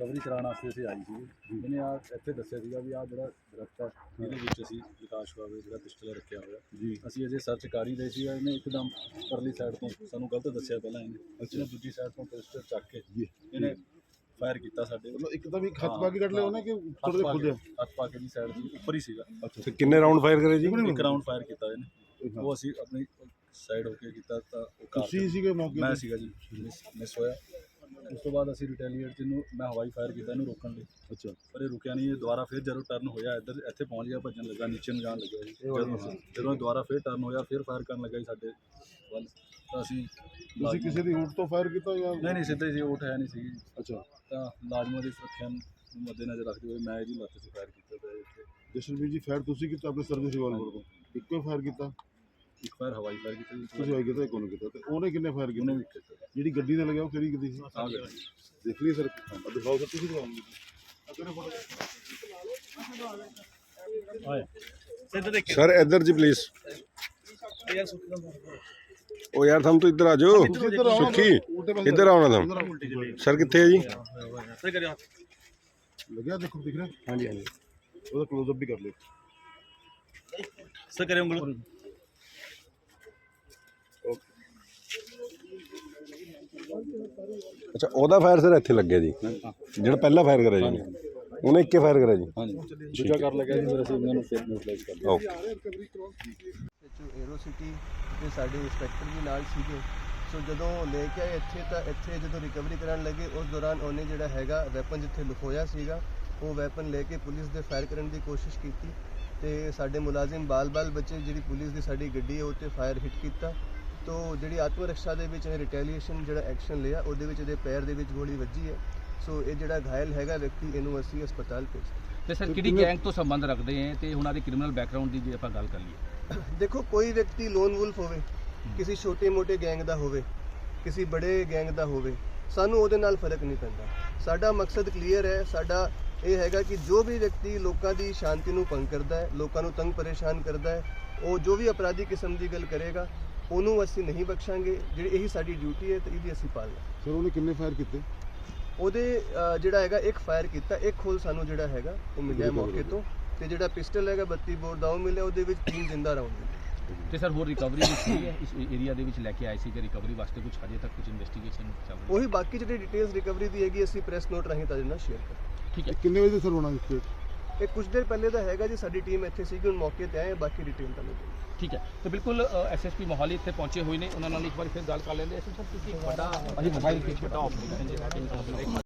Recovery ਕਰਾਉਣ ਵਾਸਤੇ ਅਸੀਂ ਆਈ ਸੀ ਇਹਨੇ ਆ ਇੱਥੇ ਦੱਸਿਆ ਸੀਗਾ ਵੀ ਆ ਜਿਹੜਾ ਦਰਖਤ ਆ ਇਹਦੇ ਵਿੱਚ ਅਸੀਂ ਵਿਕਾਸ ਬਾਵੇ ਜਿਹੜਾ ਪਿਸਟਲ ਰੱਖਿਆ ਹੋਇਆ। ਅਸੀਂ ਅਜੇ ਸਰਚ ਕਰ ਹੀ ਰਹੇ ਸੀ ਇਹਨੇ ਇੱਕਦਮ ਪਰਲੀ ਸਾਈਡ ਤੋਂ ਸਾਨੂੰ ਗਲਤ ਦੱਸਿਆ ਪਹਿਲਾਂ ਇਹਨੇ। ਅੱਛਾ। ਦੂਜੀ ਸਾਈਡ ਤੋਂ ਪਿਸਟਲ ਚੱਕ ਕੇ ਇਹਨੇ ਫਾਇਰ ਕੀਤਾ ਸਾਡੇ ਮਤਲਬ ਇੱਕਦਮ ਹੀ ਖੱਤ ਪਾ ਕੇ ਕੱਢ ਲਿਆ ਉਹਨੇ ਕਿ ਪਾ ਕੇ- ਖੁੱਲਿਆ ਹੱਥ ਪਾ ਕੇ ਦੀ ਸਾਈਡ ਦੀ ਉੱਪਰ ਹੀ ਸੀਗਾ। ਅੱਛਾ ਤੇ ਕਿੰਨੇ ਰਾਉਂਡ ਫਾਇਰ ਕਰੇ ਜੀ? ਇੱਕ ਰਾਉਂਡ ਫਾਇਰ ਕੀਤਾ ਇਹਨੇ। ਉਹ ਅਸੀਂ ਆਪਣੀ ਸਾਈਡ ਹੋ ਕੇ ਕੀਤਾ ਤਾਂ ਉਹ ਤੁਸੀਂ ਸੀਗੇ ਮੌਕੇ ਮੈਂ ਸੀਗਾ ਜੀ ਮਿਸ ਹੋਇਆ। ਉਸ ਤੋਂ ਬਾਅਦ ਅਸੀਂ ਰਿਟੈਲੀਏਟ ਚ ਇਹਨੂੰ ਮੈਂ ਹਵਾਈ ਫਾਇਰ ਕੀਤਾ ਇਹਨੂੰ ਰੋਕਣ ਲਈ। ਅੱਛਾ। ਪਰ ਇਹ ਰੁਕਿਆ ਨਹੀਂ ਇਹ ਦੁਬਾਰਾ ਫਿਰ ਜਦੋਂ ਟਰਨ ਹੋਇਆ ਇੱਧਰ ਇੱਥੇ ਪਹੁੰਚ ਗਿਆ ਭੱਜਣ ਲੱਗਾ ਨੀਚੇ ਨੂੰ ਜਾਣ ਲੱਗਾ ਜੀ। ਜਦੋਂ ਜਦੋਂ ਇਹ ਦੁਬਾਰਾ ਫਿਰ ਟਰਨ ਹੋਇਆ ਫਿਰ ਫਾਇਰ ਕਰਨ ਲੱਗਾ ਜੀ ਸਾਡੇ ਵੱਲ। ਤਾਂ ਅਸੀਂ ਤੁਸੀਂ ਕਿਸੇ ਦੀ ਊਟ ਤੋਂ ਫਾਇਰ ਕੀਤਾ ਜਾਂ ਨਹੀਂ ਨਹੀਂ ਸਿੱਧੇ ਜੀ ਓਟ ਹੈ ਨਹੀਂ ਸੀ। ਅੱਛਾ। ਤਾਂ ਲਾਜ਼ਮਾਂ ਦੀ ਸੁਰੱਖਿਆ ਨੂੰ ਮੱਦੇਨਜ਼ਰ ਰੱਖਦੇ ਹੋਏ ਮੈਂ ਇਹਦੀ ਲੱਤ 'ਚ ਫਾਇਰ ਕੀਤਾ ਤਾਂ ਇੱਥੇ। ਜਸ਼ਨਵੀਰ ਜੀ ਫਾਇਰ ਤੁਸੀਂ ਕੀਤਾ ਆਪਣੇ ਸਰਵਿਸ ਰਿਵਾਲਵਰ ਤੋਂ ਇੱਕੋ ਫਾਇਰ ਕੀਤਾ? ਇੱਕ ਫਾਇਰ ਹਵਾਈ ਫਾਇਰ ਕੀਤਾ ਜੀ ਤੁਸੀਂ ਆਈ ਕੀਤਾ ਇੱਕ ਉਹਨੇ ਕੀਤਾ ਤੇ ਉਹਨੇ ਕਿੰਨੇ ਫਾਇਰ ਉਹਨੇ ਕੀਤੇ ਵੀ ਕੀਤਾ। ਜਿਹੜੀ ਗੱਡੀ ਨਾਲ ਲੱਗਿਆ ਉਹ ਕਿਹੜੀ ਗੱਡੀ ਸੀ ਦੇਖ ਲਈ ਸਰ ਦਿਖਾਓ ਸਰ ਤੁਸੀਂ ਦਿਖਾਓ सर इधर जी प्लीज ओ यार थम तो इधर आ जाओ सुखी इधर आओ ना थम सर कितने है जी लगे देखो दिख रहा है हाँ जी हाँ जी क्लोजअप भी कर ले सर करें ਅੱਛਾ ਉਹਦਾ ਫਾਇਰ ਸਰ ਇੱਥੇ ਲੱਗਿਆ ਜੀ। ਜਿਹੜਾ ਪਹਿਲਾ ਫਾਇਰ ਕਰਿਆ ਜੀ ਉਹਨੇ। ਉਹਨੇ ਇੱਕੇ ਫਾਇਰ ਕਰਿਆ ਜੀ। ਹਾਂਜੀ। ਦੂਜਾ ਕਰ ਲੱਗਿਆ ਜੀ ਫਿਰ ਅਸੀਂ ਉਹਨਾਂ ਨੂੰ ਫਿਰ ਨਿਊਟਰਲਾਈਜ਼ ਕਰ ਲਿਆ ਓਕੇ ਐਚਓ ਏਰੋ ਸਿਟੀ ਤੇ ਸਾਡੇ ਇੰਸਪੈਕਟਰ ਵੀ ਨਾਲ ਸੀਗੇ। ਸੋ ਜਦੋਂ ਲੈ ਕੇ ਆਏ ਇੱਥੇ ਤਾਂ ਇੱਥੇ ਜਦੋਂ ਰਿਕਵਰੀ ਕਰਨ ਲੱਗੇ ਉਸ ਦੌਰਾਨ ਉਹਨੇ ਜਿਹੜਾ ਹੈਗਾ ਵੈਪਨ ਜਿੱਥੇ ਲੁਕੋਇਆ ਸੀਗਾ ਉਹ ਵੈਪਨ ਲੈ ਕੇ ਪੁਲਿਸ ਦੇ ਫਾਇਰ ਕਰਨ ਦੀ ਕੋਸ਼ਿਸ਼ ਕੀਤੀ ਤੇ ਸਾਡੇ ਮੁਲਾਜ਼ਮ ਬਾਲ-ਬਾਲ ਬੱਚੇ ਜਿਹੜੀ ਪੁਲਿਸ ਦੀ ਸਾਡੀ ਗੱਡੀ ਹੈ ਉਹ ਤੇ ਫਾਇਰ ਹਿੱਟ ਕੀਤਾ। ਤੋ ਜਿਹੜੀ ਆਤਮ ਰੱਖਿਆ ਦੇ ਵਿੱਚ ਇਹਨੇ ਰਿਟੈਲੀਏਸ਼ਨ ਜਿਹੜਾ ਐਕਸ਼ਨ ਲਿਆ ਉਹਦੇ ਵਿੱਚ ਇਹਦੇ ਪੈਰ ਦੇ ਵਿੱਚ ਗੋਲੀ ਵੱਜੀ ਹੈ। ਸੋ ਇਹ ਜਿਹੜਾ ਘਾਇਲ ਹੈਗਾ ਵਿਅਕਤੀ ਇਹਨੂੰ ਅਸੀਂ ਹਸਪਤਾਲ ਭੇਜਿਆ ਤੇ ਸਰ ਕਿਹੜੀ ਗੈਂਗ ਤੋਂ ਸੰਬੰਧ ਰੱਖਦੇ ਹੈ ਤੇ ਉਹਨਾਂ ਦੇ ਕ੍ਰਿਮੀਨਲ ਬੈਕਗ੍ਰਾਉਂਡ ਦੀ ਜੇ ਆਪਾਂ ਗੱਲ ਕਰ ਲਈਏ? ਦੇਖੋ ਕੋਈ ਵਿਅਕਤੀ ਲੋਨ ਵੁਲਫ ਹੋਵੇ ਕਿਸੇ ਛੋਟੇ-ਮੋਟੇ ਗੈਂਗ ਦਾ ਹੋਵੇ ਕਿਸੇ ਬੜੇ ਗੈਂਗ ਦਾ ਹੋਵੇ ਸਾਨੂੰ ਉਹਦੇ ਨਾਲ ਫ਼ਰਕ ਨਹੀਂ ਪੈਂਦਾ। ਸਾਡਾ ਮਕਸਦ ਕਲੀਅਰ ਹੈ ਸਾਡਾ ਇਹ ਹੈਗਾ ਕਿ ਜੋ ਵੀ ਵਿਅਕਤੀ ਲੋਕਾਂ ਦੀ ਸ਼ਾਂਤੀ ਨੂੰ ਭੰਗ ਕਰਦਾ ਹੈ ਲੋਕਾਂ ਨੂੰ ਤੰਗ ਪਰੇਸ਼ਾਨ ਕਰਦਾ ਹੈ ਉਹ ਜੋ ਵੀ ਅਪਰਾਧੀ ਕਿਸਮ ਦੀ ਗੱਲ ਕਰੇਗਾ ਉਹਨੂੰ ਅਸੀਂ ਨਹੀਂ ਬਖਸ਼ਾਂਗੇ ਜਿਹੜੀ ਇਹੀ ਸਾਡੀ ਡਿਊਟੀ ਹੈ ਤੇ ਇਹਦੀ ਅਸੀਂ ਪਾਲਣਾ। ਸਰ ਉਹਨੇ ਕਿੰਨੇ ਫਾਇਰ ਕੀਤੇ? ਉਹਦੇ ਅਹ, ਜਿਹੜਾ ਹੈਗਾ ਇੱਕ ਫਾਇਰ ਕੀਤਾ ਇੱਕ ਖੋਲ ਸਾਨੂੰ ਜਿਹੜਾ ਹੈਗਾ ਉਹ ਮਿਲਿਆ ਮੌਕੇ ਤੋਂ। ਤੇ ਜਿਹੜਾ ਪਿਸਟਲ ਹੈਗਾ 32 ਬੋਰ ਦਾ ਉਹ ਮਿਲਿਆ ਉਹਦੇ ਵਿੱਚ ਤਿੰਨ ਜਿੰਦਾ ਰਾਉਂਡ ਮਿਲੇ। ਤੇ ਸਰ ਹੋਰ ਰਿਕਵਰੀ ਵਿੱਚ ਕੀ ਹੈ ਇਸ ਏਰੀਆ ਦੇ ਵਿੱਚ ਲੈ ਕੇ ਆਏ ਸੀ ਤੇ ਰਿਕਵਰੀ ਵਾਸਤੇ ਕੁਝ ਹਜੇ ਤੱਕ ਕੁਝ ਇਨਵੈਸਟੀਗੇਸ਼ਨ ਚੱਲ ਰਹੀ? ਹੈ ਉਹੀ ਬਾਕੀ ਜਿਹੜੀ ਡਿਟੇਲਸ ਰਿਕਵਰੀ ਦੀ ਹੈਗੀ ਅਸੀਂ ਪ੍ਰੈਸ ਨੋਟ ਰਾਹੀਂ ਤੁਹਾਡੇ ਨਾਲ ਸ਼ੇਅਰ ਕਰਾਂਗੇ। ਠੀਕ ਹੈ। ਕਿੰਨੇ ਵਜੇ ਸਰ ਹੋਣਾ ਇਸ ਇਹ ਕੁਝ ਦੇਰ ਪਹਿਲੇ ਦਾ ਹੈਗਾ ਜੀ ਸਾਡੀ ਟੀਮ ਇੱਥੇ ਸੀਗੀ ਹੁਣ ਮੌਕੇ ਤੇ ਆਏ ਹਾਂ, ਬਾਕੀ ਡਿਟੇਲ ਤੁਹਾਨੂੰ ਦੇ ਠੀਕ ਹੈ। ਤੇ ਬਿਲਕੁਲ ਐਸਐਸਪੀ ਮੋਹਾਲੀ ਇੱਥੇ ਪਹੁੰਚੇ ਹੋਏ ਨੇ। ਉਹਨਾਂ ਨਾਲ ਇੱਕ ਵਾਰ ਫਿਰ ਗੱਲ ਕਰ ਲੈਂਦੇ ਅਸੀਂ ਸਰ ਤੁਸੀਂ ਇੱਕ ਵੱਡਾ ਅਸੀਂ ਮੋਬਾਈਲ ਵਿੱਚ ਵੱਡਾ ਆਪਰੇਸ਼ਨ